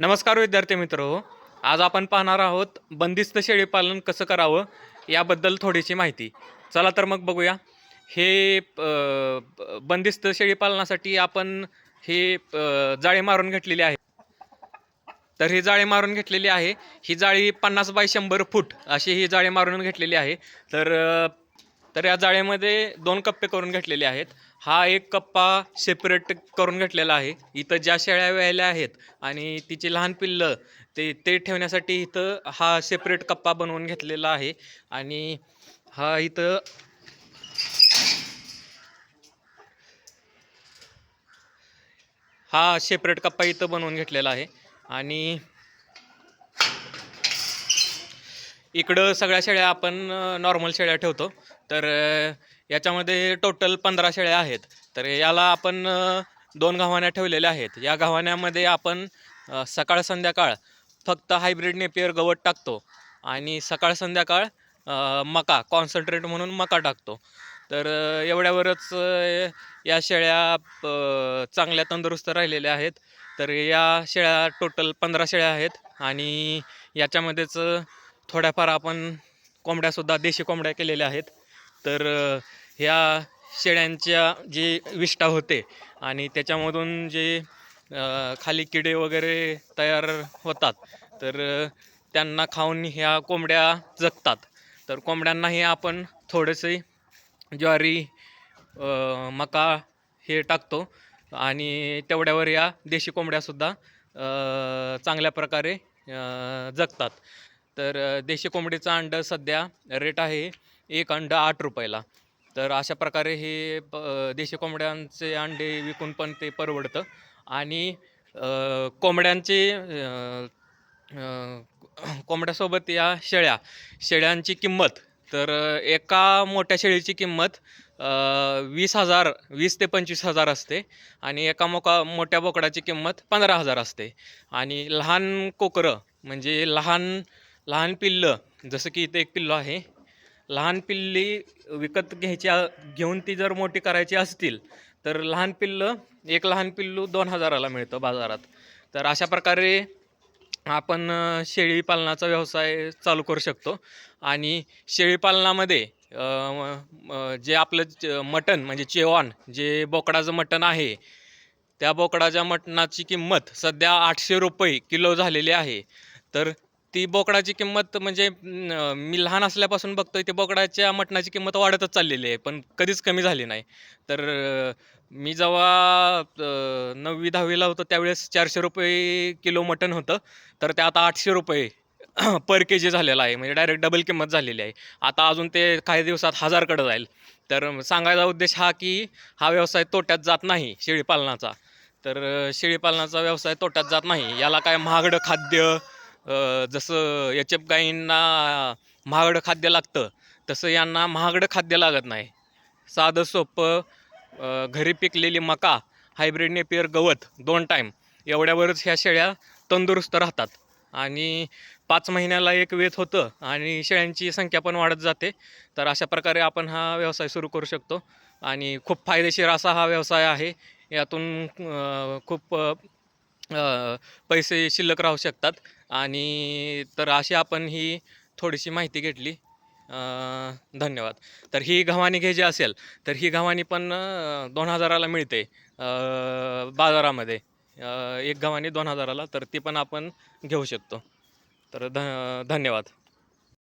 नमस्कार विद्यार्थी मित्र. आज आपण पाहणार आहोत बंदिस्त शेळीपालन कसं करावं याबद्दल थोडीशी माहिती. चला तर मग बघूया. हे ब- बंदिस्त शेळीपालनासाठी आपण हे जाळे मारून घेतलेली आहे. तर ही जाळी मारून घेतलेली आहे. ही जाळी पन्नास बाय शंभर फूट अशी ही जाळी मारून घेतलेली आहे. तर तर या जाळ्यामध्ये दोन कप्पे करून घेतलेले आहेत. हा एक कप्पा सेपरेट करून घेतलेला आहे. इथं ज्या शेळ्या व्यायल्या आहेत आणि तिची लहान पिल्लं ते ते ठेवण्यासाठी इथं हा सेपरेट कप्पा बनवून घेतलेला आहे. आणि हा इथं हा सेपरेट कप्पा इथं बनवून घेतलेला आहे. आणि इकडं सगळ्या शेळ्या आपण नॉर्मल शेळ्या ठेवतो. तर याच्यामध्ये टोटल पंधरा शेळ्या आहेत. तर याला आपण दोन गव्हाण्या ठेवलेल्या आहेत. या गव्हाण्यामध्ये आपण सकाळ संध्याकाळ फक्त हायब्रिड नेपियर गवत टाकतो आणि सकाळ संध्याकाळ मका कॉन्सन्ट्रेट म्हणून मका टाकतो. तर एवढ्यावरच या शेळ्या चांगल्या तंदुरुस्त राहिलेल्या आहेत. तर या शेळ्या टोटल पंधरा शेळ्या आहेत आणि याच्यामध्येच थोड्याफार आपण कोंबड्यासुद्धा देशी कोंबड्या केलेल्या आहेत. तर ह्या शेळ्यांच्या जे विष्ठा होते आणि त्याच्यामधून जे खाली किडे वगैरे तयार होतात तर त्यांना खाऊन ह्या कोंबड्या जगतात. तर कोंबड्यांनाही आपण थोडेसे ज्वारी मका हे टाकतो आणि तेवढ्यावर या देशी कोंबड्यासुद्धा चांगल्या प्रकारे जगतात. तर देशी कोंबडीचं अंडं सध्या रेट आहे एक अंडा आठ रुपयाला. तर अशा प्रकारे हे प देशी कोंबड्यांचे अंडे विकून पण ते परवडतं. आणि कोंबड्यांचे कोंबड्यासोबत या शेळ्या शेळ्यांची किंमत तर एका मोठ्या शेळीची किंमत वीस हजार वीस ते पंचवीस हजार असते. आणि एका मोका मोठ्या बोकडाची किंमत पंधरा हजार असते. आणि लहान कोकरं म्हणजे लहान लहान पिल्लं जसं की इथे एक पिल्लं आहे लहान पिल्ली विकत घ्यायची घेऊन ती जर मोठी करायची असतील तर लहान पिल्लं एक लहान पिल्लू दोन हजाराला मिळतं बाजारात. तर अशा प्रकारे आपण शेळीपालनाचा शेळी पालनाचा व्यवसाय चालू करू शकतो. आणि शेळीपालनामध्ये जे आपलं च- मटण म्हणजे चेवान जे बोकडाचं मटण आहे त्या बोकडाच्या मटणाची किंमत सध्या आठशे रुपये किलो झालेली आहे. तर ती बोकडाची किंमत म्हणजे न, मी लहान असल्यापासून बघतोय ते बोकडाच्या मटणाची किंमत वाढतच चाललेली आहे पण कधीच कमी झाली नाही. तर अ, मी जेव्हा अ, नववी दहावीला होतो त्यावेळेस चारशे रुपये किलो मटण होतं. तर ते आता आठशे रुपये पर के जी झालेलं आहे म्हणजे डायरेक्ट डबल किंमत झालेली आहे. आता अजून ते काही दिवसात हजारकडे जाईल. तर सांगायचा उद्देश हा की हा व्यवसाय तोट्यात जात नाही शेळीपालनाचा. तर अ, शेळीपालनाचा व्यवसाय तोट्यात जात नाही. याला काय महागडं खाद्य जसं एच एफ गाईंना महागडं खाद्य लागतं तसं यांना महागडं खाद्य लागत नाही. साधं सोपं घरी पिकलेली मका हायब्रिड नेपियर गवत दोन टाईम एवढ्यावरच ह्या शेळ्या तंदुरुस्त राहतात. आणि पाच महिन्याला एक वेत होतं आणि शेळ्यांची संख्या पण वाढत जाते तर अशा प्रकारे आपण हा व्यवसाय सुरू करू शकतो. आणि खूप फायदेशीर असा हा व्यवसाय आहे. यातून खूप पैसे शिल्लक राहू शकतात. आणि तर अशी आपण ही थोडीशी माहिती घेतली. धन्यवाद. तर ही गव्हाणी घ्यायची असेल तर ही गव्हाणी पण दोन हजाराला मिळते बाजारामध्ये. एक गव्हाणी दोन हजाराला तर ती पण आपण घेऊ शकतो. तर ध धन्यवाद.